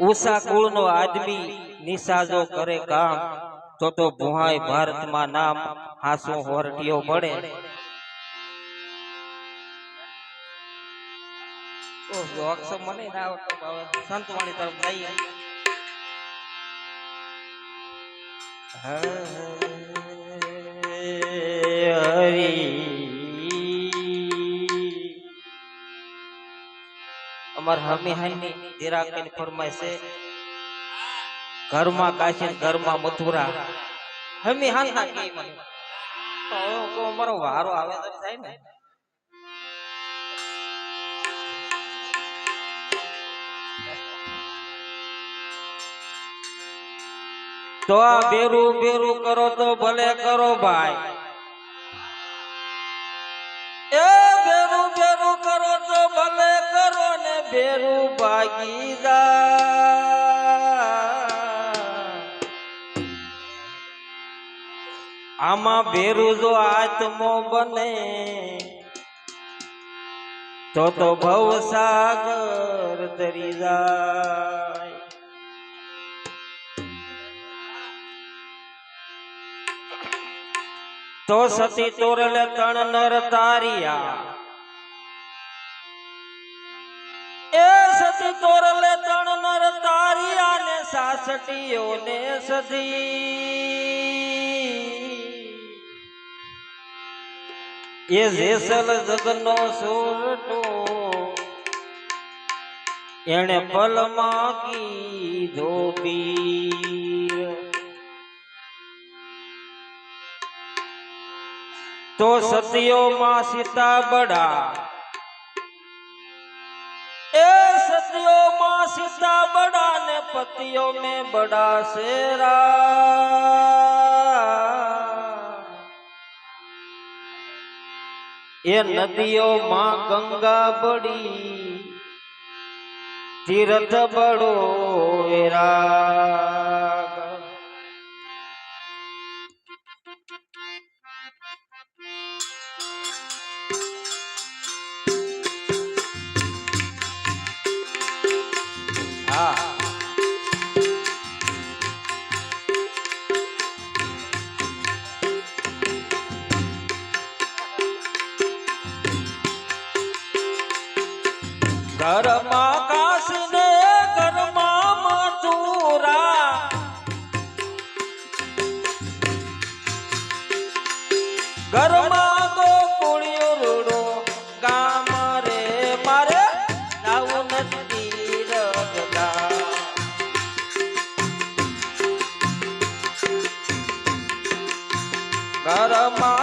ઉષા કુળનો આદમી નિસાજો કરે કામ તો તો ભુહાય ભારતમાં નામ હાસો હોરટીઓ પડે મને ના સંતવાણી તરફ જઈએ હરી અમાર હમી જરાક કઈ ફરમાય છે, ઘરમાં કાશી ઘરમાં મથુરા. હમી હાન ના કે મને તો કો અમારો વારો આવે તો થાય ને. તો આ બેરું બેરું કરો તો ભલે કરો ભાઈ. ભાગી જા. આમાં ભેરું જો આત્મો બને, તો તો ભવ સાગર તરી જાય. તો સતી તોરલે તણ નર તારિયા ને સાસટીઓ ને સધી એ જેસલ જગનો સોરટો એણે પલમાં કીધો પીર તો સતીઓમાં સીતા બડા એ સતીઓમાં સીતા બડા पतियों में बड़ा शेरा ये नदियों माँ गंगा बड़ी तीर्थ बड़ो एरा ઘરમાં કાશ ને ઘરમાં મથુરા ઘરમાં ગોકુળિયો રૂડો ગામ રે, મારે જાવું નથી રગતા ઘરમાં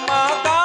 ઘરમાં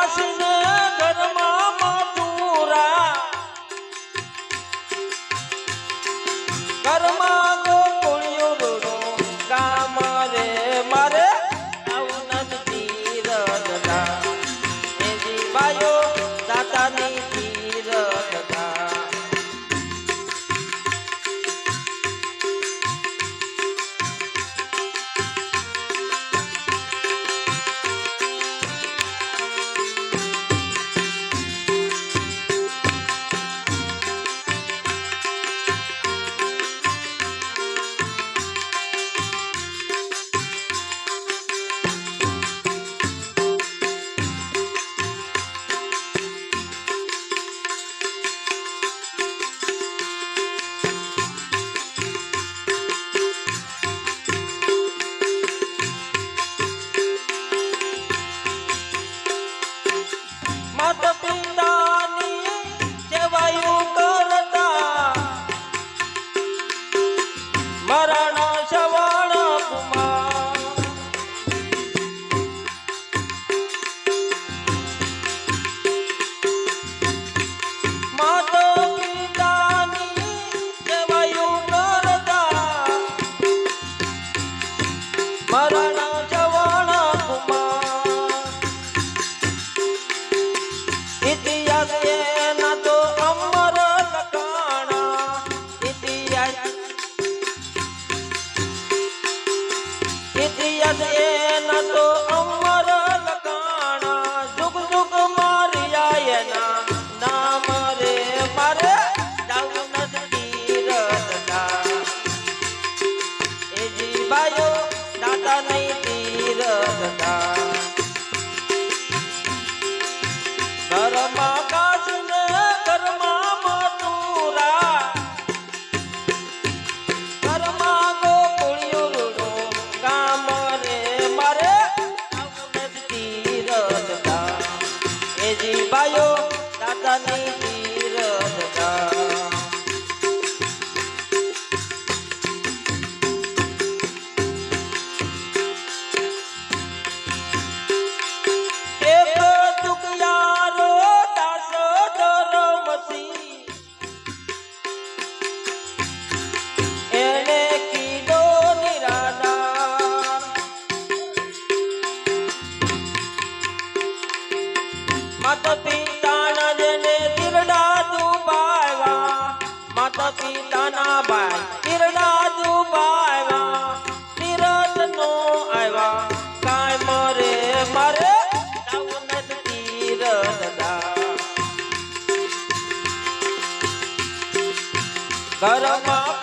ઘરમાં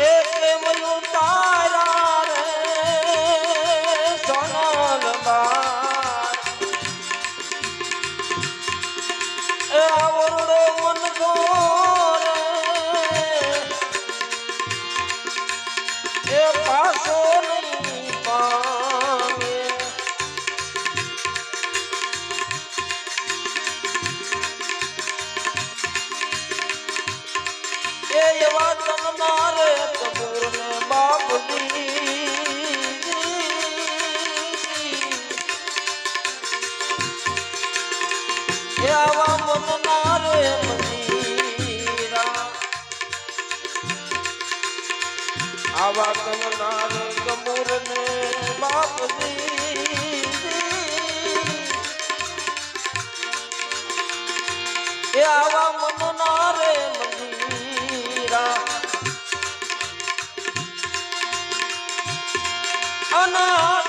એ કેમ না